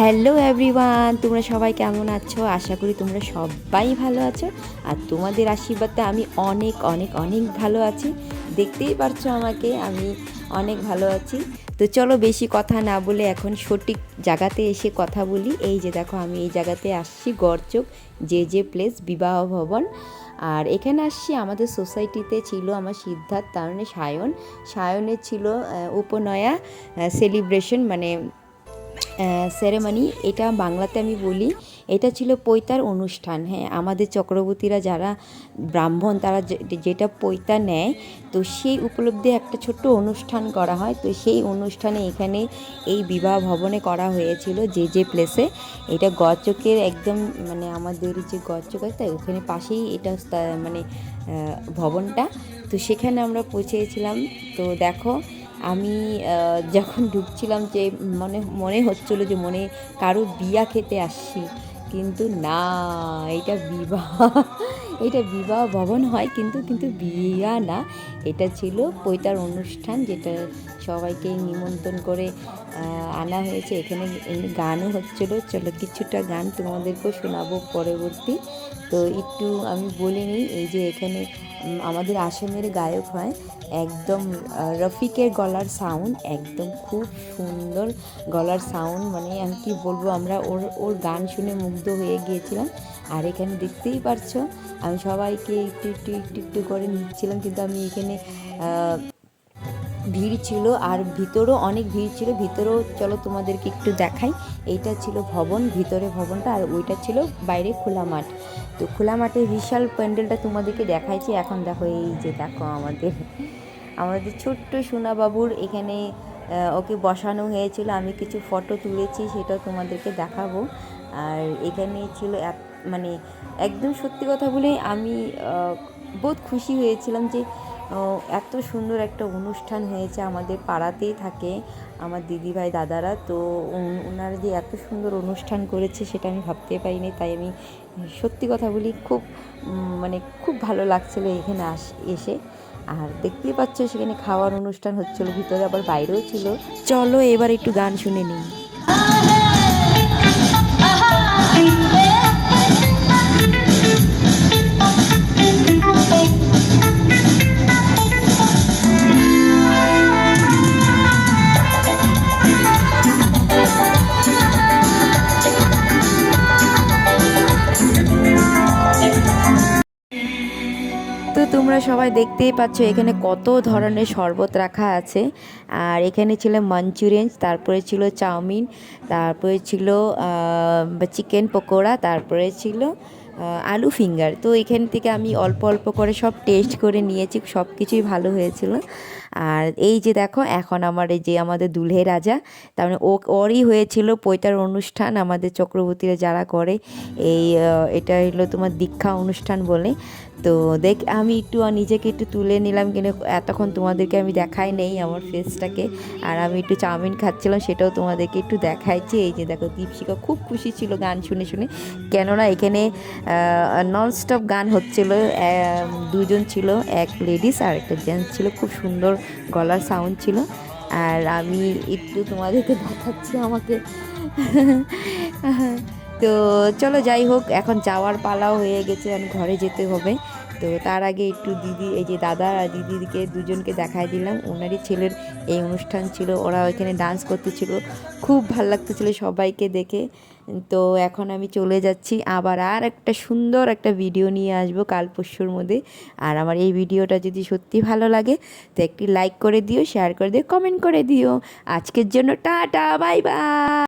Hello everyone, তোমরা সবাই কেমন আছো? আশা করি তোমরা সবাই ভালো আছো। আর তোমাদের আশীর্বাদে আমি অনেক অনেক অনেক ভালো আছি। দেখতেই পারছ আমাকে, আমি অনেক ভালো আছি। তো চলো বেশি কথা না বলে এখন সঠিক জায়গাতে এসে কথা বলি। এই যে দেখো, আমি এই জায়গাতে আসছি গড়চোক যে যে প্লেস, বিবাহ ভবন। আর এখানে আসছি, আমাদের সোসাইটিতে ছিল আমার সিদ্ধার্থ, তার মানে সায়ন। সায়নের ছিল উপনয়া সেলিব্রেশন মানে সেরেমনি এটা বাংলাতে আমি বলি, এটা ছিল পৈতার অনুষ্ঠান হ্যাঁ। আমাদের চক্রবর্তীরা যারা ব্রাহ্মণ, তারা যেটা পৈতা নেয়, তো সেই উপলব্ধে একটা ছোট্ট অনুষ্ঠান করা হয়। তো সেই অনুষ্ঠানে এখানে এই বিবাহ ভবনে করা হয়েছিল যে যে প্লেসে এটা গচকের একদম মানে আমাদের যে গচক আছে, তাই ওখানে পাশেই এটা মানে ভবনটা। তো সেখানে আমরা পৌঁছেছিলাম। তো দেখো আমি যখন ঢুকছিলাম যে মনে মনে হচ্ছিল যে মনে কারও বিয়া খেতে আসছি। কিন্তু না, এটা বিবাহ এটা বিবাহ ভবন হয় কিন্তু কিন্তু বিয়া না। এটা ছিল পৈতার অনুষ্ঠান যেটা সবাইকে নিমন্ত্রণ করে আনা হয়েছে। এখানে গানও হচ্ছিল। চলো কিছুটা গান তোমাদেরকেও শোনাবো পরবর্তী। তো একটু আমি বলে নিই, এই যে এখানে আমাদের আসামের গায়ক হয় একদম রফিকের গলার সাউন্ড একদম খুব সুন্দর গলার সাউন্ড মানে আমি কি বলব, আমরা ওর ওর গান শুনে মুগ্ধ হয়ে গিয়েছিলাম। আর এখানে দেখতেই পারছ, আমি সবাইকে একটু একটু একটু একটু করে নিচ্ছিলাম, কিন্তু আমি এখানে ভিড় ছিল আর ভিতরেও অনেক ভিড় ছিল। ভিতরেও চলো তোমাদেরকে একটু দেখাই। এইটা ছিল ভবন, ভিতরে ভবনটা আর ওইটা ছিল বাইরে খোলা মাঠ। তো খোলা মাঠে বিশাল প্যান্ডেলটা তোমাদেরকে দেখাইছি। এখন দেখো এই যে দেখো আমাদের আমাদের ছোট্ট সোনাবাবুর এখানে ওকে বসানো হয়েছিল। আমি কিছু ফটো তুলেছি, সেটাও তোমাদেরকে দেখাবো। আর এখানে ছিল এক মানে একদম সত্যি কথা বলে আমি বহুত খুশি হয়েছিলাম যে এত সুন্দর একটা অনুষ্ঠান হয়েছে আমাদের পাড়াতেই থাকে আমার দিদিভাই দাদারা। তো ওনারা যে এত সুন্দর অনুষ্ঠান করেছে সেটা আমি ভাবতে পারিনি, তাই আমি সত্যি কথা বলি খুব মানে খুব ভালো লাগছিল এখানে আস, এসে। আর দেখতেই পাচ্ছ সেখানে খাওয়ার অনুষ্ঠান হচ্ছিল, ভিতরে আবার বাইরেও ছিল। চলো এবার একটু গান শুনে নিই। তোমরা সবাই দেখতেই পাচ্ছ এখানে কত ধরনের শরবত রাখা আছে। আর এখানে ছিল মাঞ্চুরিয়ান, তারপরে ছিল চাউমিন, তারপরে ছিল চিকেন পকোড়া, তারপরে ছিল আলু ফিঙ্গার। তো এখান থেকে আমি অল্প অল্প করে সব টেস্ট করে নিয়েছি সব কিছুই ভালো হয়েছিল। আর এই যে দেখো, এখন আমার এই যে আমাদের দুলহে রাজা, তার মানে ও, ওরই হয়েছিল পৈতার অনুষ্ঠান আমাদের চক্রবর্তীরা যারা করে, এই এটা হলো তোমার দীক্ষা অনুষ্ঠান বলে। তো দেখ, আমি একটু নিজেকে একটু তুলে নিলাম কিন্তু এতক্ষণ তোমাদেরকে আমি দেখাই নেই আমার ফেসটাকে আর আমি একটু চাউমিন খাচ্ছিলাম, সেটাও তোমাদেরকে একটু দেখাইছি। এই যে দেখো দীপশিকা খুব খুশি ছিল গান শুনে শুনে। কেননা এখানে নন স্টপ গান হচ্ছিল দুজন ছিল, এক লেডিস আর একটা জেন্টস ছিল। খুব সুন্দর গলার সাউন্ড ছিল। আর আমি একটু তোমাদেরকে দেখাচ্ছি আমাকে। তো চলো যাই হোক, এখন যাওয়ার পালাও হয়ে গেছে আমি ঘরে যেতে হবে। তো তার আগে একটু দিদি, এই যে দাদা আর দিদিকে দুজনকে দেখাই দিলাম। ওনারই ছেলের এই অনুষ্ঠান ছিল, ওরা ওইখানে ডান্স করতেছিল। খুব ভালো লাগতেছিল সবাইকে দেখে। তো এখন আমি চলে যাচ্ছি। আবার আর একটা সুন্দর একটা ভিডিও নিয়ে আসব কাল পরশুর মধ্যে। আর আমার এই ভিডিওটা যদি সত্যি ভালো লাগে, তো একটি লাইক করে দিও শেয়ার করে দিও কমেন্ট করে দিও। আজকের জন্য টাটা বাই বাই